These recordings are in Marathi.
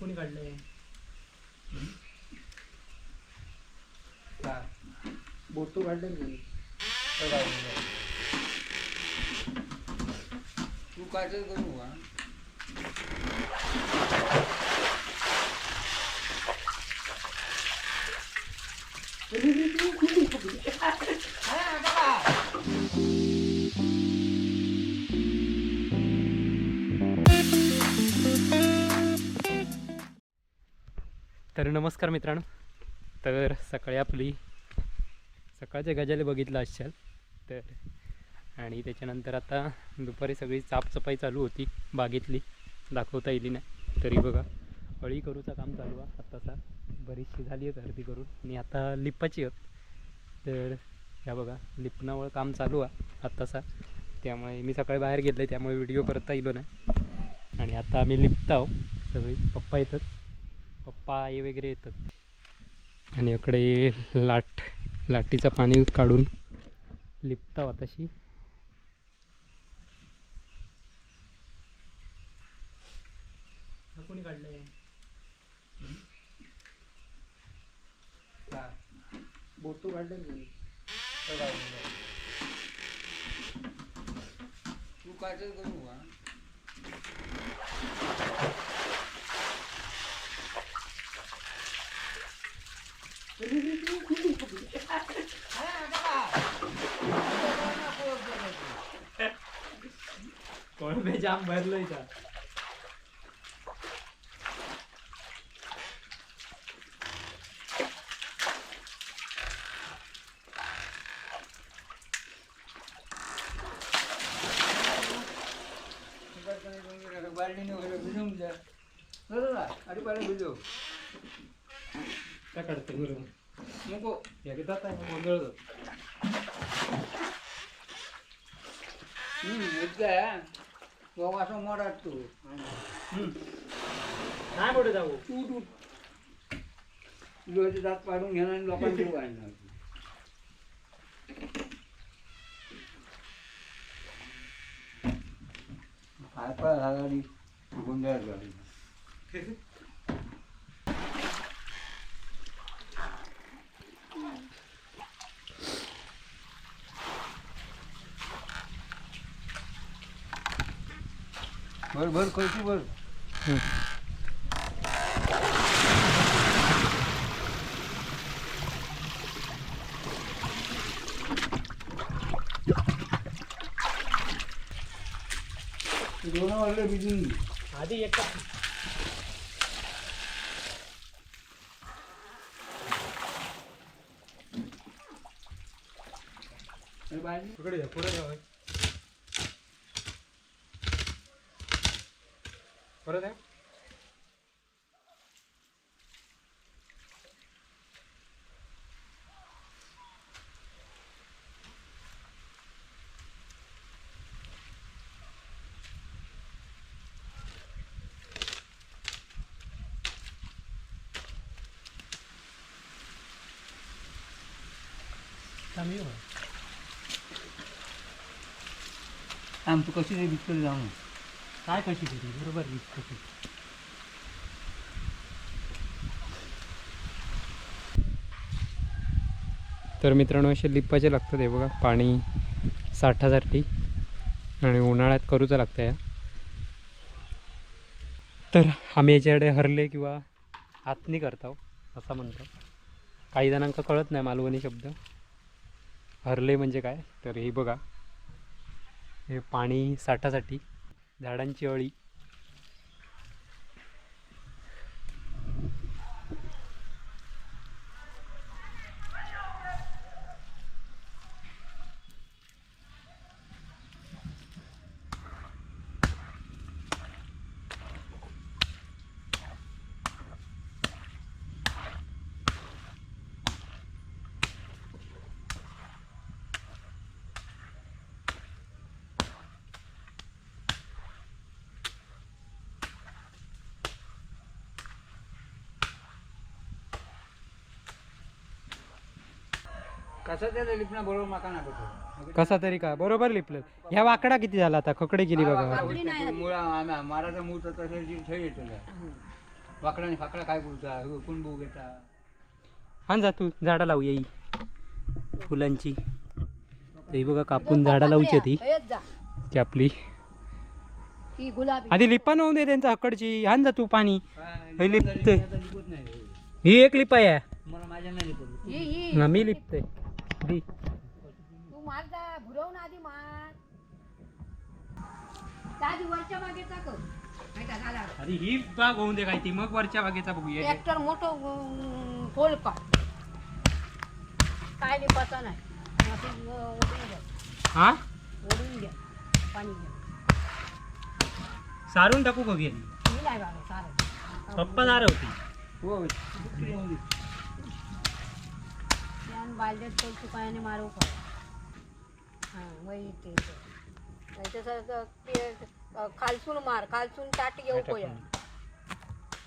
कोणी काढलंय? बोटू काढले तू काय करू का? तर नमस्कार मित्रांनो. तर सकाळी आपली सकाळच्या गजाले बघितलं असाल तर आणि त्याच्यानंतर आता दुपारी सगळी साफसफाई चालू होती बागेतली. दाखवता येईल नाही तरी बघा अळी करूचं काम चालू आहे आत्ताचा. बरीचशी झाली आहे अर्धी करून. आणि आता लिपाची आहोत. तर ह्या बघा लिपणावर काम चालू आहे आत्ताचा. त्यामुळे मी सकाळी बाहेर गेलो आहे त्यामुळे व्हिडिओ करता येलो नाही आणि आता आम्ही लिपत आहो सगळी पप्पा येतात. पप्पा आई वगैरे येतात. आणि इकडे लाट लाटीचं पाणी काढून लिपता तशी कोणी काढलंय? बोटू काढले तू तर करू हा कोळंबे जाम भरलंय का वगैरे भिजवून द्या अरे पाहिजे भिजव. काय काढते बरोबर नको. या की जात आहे गोंधळ तो असं मोडात तू. नाही पुढे जाऊ? उठ उठ. लोहाचे दात पाडून घेणार आणि लोकांची आणणार हाय पाय घालाडी गोंधळात गाडी भर भर कळशी भर. दोन वाजले भिजून घे. आधी एक बाजी. पुढे जा पुढे जा परत आहे कमी हो आमचं कशी रे भिजकडे जाऊन काय कशी केली बरोबर वीस कशी तर मित्रांनो असे लिपाचे लागतात हे बघा. पाणी साठासाठी आणि उन्हाळ्यात करूचं लागतं या. तर आम्ही याच्याकडे हरले किंवा हातनी करतो असं म्हणतो. काही जणांका कळत नाही मालवणी शब्द. हरले म्हणजे काय? तर हे बघा. हे पाणी साठासाठी. झाडांची अळी. कसा त्याला लिपणा बरोबर माका ना करतो कसा तरी का? बरोबर लिपलं ह्या वाकडा किती झाला आता? खकडे गेली बघा. मुळा माराचा मूळ तर तसं जी थंय येतो वाकडाने फाकडा काय बोलता? कोण बघू घेता? हा जा तू झाडं लावू येई फुलांची. ते बघा कापून झाडं लावची ती आपली. गुलाबी. आधी लिप्पा नव्हू दे त्यांचा हकडची. हान जा तू पाणी. हे लिपतंय. लिपत नाही. ही एक लिप आहे. मला माझ्या नाही लिपत ही ही. हा, मी लिपते दी तू मार जा भुरवून आधी मार. आधी वरच्या बागेचा कर. नाही का झाला. अरे ही बाग होऊन दे काय ती. मग वरच्या बागेचा बघूया ट्रॅक्टर मोठं पोल का? काय लिपाचा नाही. असं, ओढून घ्या हा? ओढून घ्या पाणी घ्या सारून टाकू बघेन मी नाही बाबा सारं. पप्पा नार होती. हो. त्यान बालदेत तो चुकायाने मारू पड हां वही ते ते. ते अं, खालसून मार खालसून ताट येऊ पोया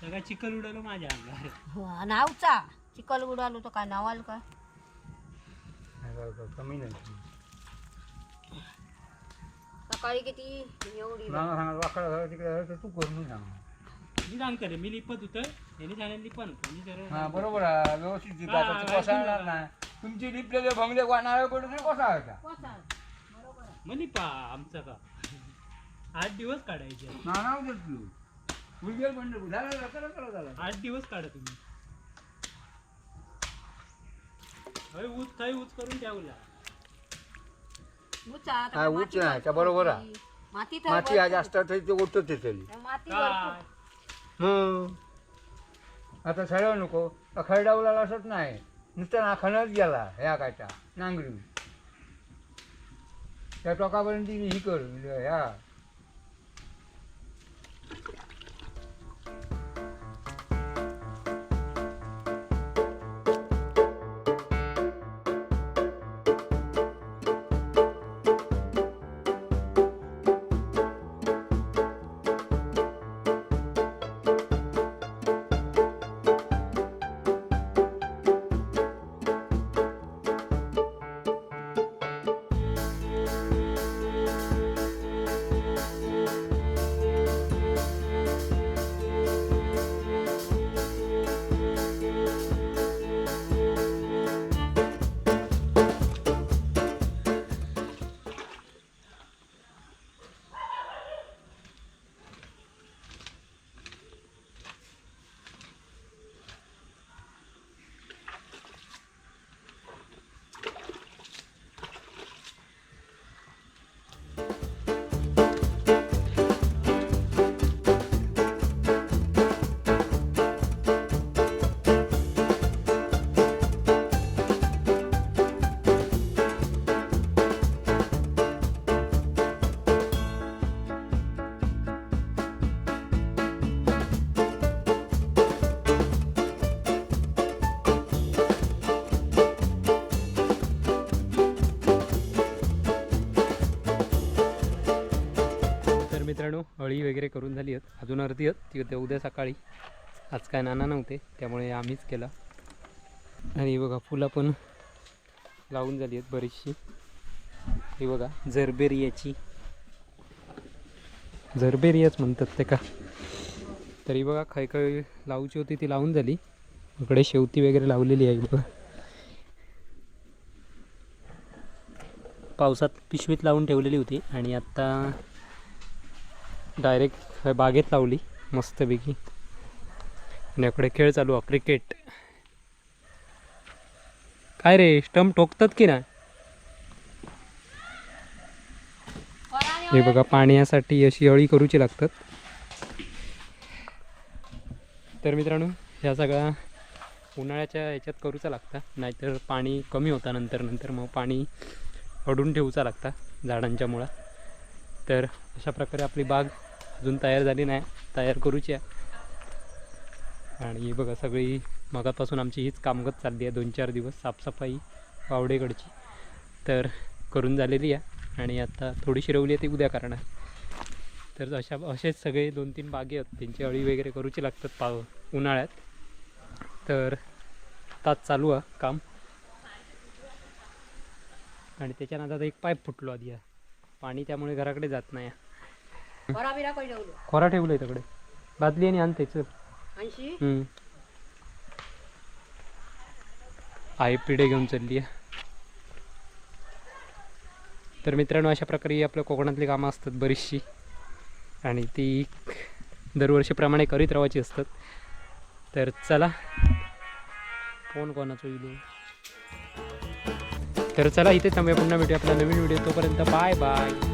सगळं चिकल उडालं माझ्या अंगावर. नावचा चिकल उडालो तर काय नावाल का? कमी नाही. सकाळी किती? एवढी तू करून सांग मी सांगतो रे मी लिपत होतं यांनी सांगितलं हा बरोबर आहे व्यवस्थित हा, तू नाही तुमची लिपलेले भंगले वाहणार कडून कसा होता मग लिपा आमचा का? आठ दिवस काढायचे. नाव देत तू उलगेल पंढरपूर झाला झाला झाला झाला आठ दिवस काढा तुम्ही. होय ऊस थंय ऊस करून ठेवला उचा, हा, नाही, त्या बरोबर आहे. माती तर माती आज भरपूर. असतात ते. येतली माती भरपूर. आता सडव नको. खरडावला असत नाही. नुसतं नाखानच गेला ह्या कायचा नांगरी त्या टोकापर्यंत तिने ही कर ह्या वगैरे करून झाली आहेत. अजून अर्धी आहेत. ती होते उद्या सकाळी. आज काय नाना नव्हते त्यामुळे आम्हीच केला. आणि बघा फुलं पण लावून झाली आहेत बरीचशी. ही बघा झरबेरियाची झरबेरियाच म्हणतात ते का? तरी बघा खय खय लावूची होती ती लावून झाली. इकडे शेवती वगैरे लावलेली आहे बघा. पावसात पिशवीत लावून ठेवलेली होती. आणि आत्ता डायरेक्ट बागेत लावली मस्तपैकी. आणि इकडे खेळ चालू आहे क्रिकेट. काय रे स्टंप ठोकतात की नाही? हे बघा पाण्यासाठी अशी अळी करूची लागतात. तर मित्रांनो ह्या सगळ्या उन्हाळ्याच्या ह्याच्यात करूचा लागता. नाहीतर पाणी कमी होता नंतर नंतर मग पाणी अडून ठेवूचा लागता झाडांच्या मुळा तर अशा प्रकारे आपली बाग अजून तयार झाली नाही. तयार करूची आहे. आणि बघा सगळी मगापासून आमची हीच कामगत चालली आहे. दोन चार दिवस साफसफाई वावडेकडची तर करून झालेली आहे. आणि आता थोडीशी रवली आहे ती उद्या करणार. तर अशा असेच सगळे दोन तीन बागे आहेत. त्यांची अळी वगैरे करूची लागतात पाव उन्हाळ्यात. तर तास चालू आहे काम. आणि त्याच्यानंतर आता एक पाईप फुटलो आधी. आहे. पाणी त्यामुळे घराकडे जात नाही. खोरा ठेवलं तिकडे बादली आणि आण त्याचं ऐंशी? हम्म. आई पिढे घेऊन चालली आहे. तर मित्रांनो अशा प्रकारे आपल्या कोकणातली कामं असतात बरीचशी. आणि ती दरवर्षीप्रमाणे करीत राहायची असतात. तर चला फोन कोणाचा येईल? तर चला इथे थांबूया. पुन्हा भेटूया आपला नवीन व्हिडिओ तोपर्यंत. Bye bye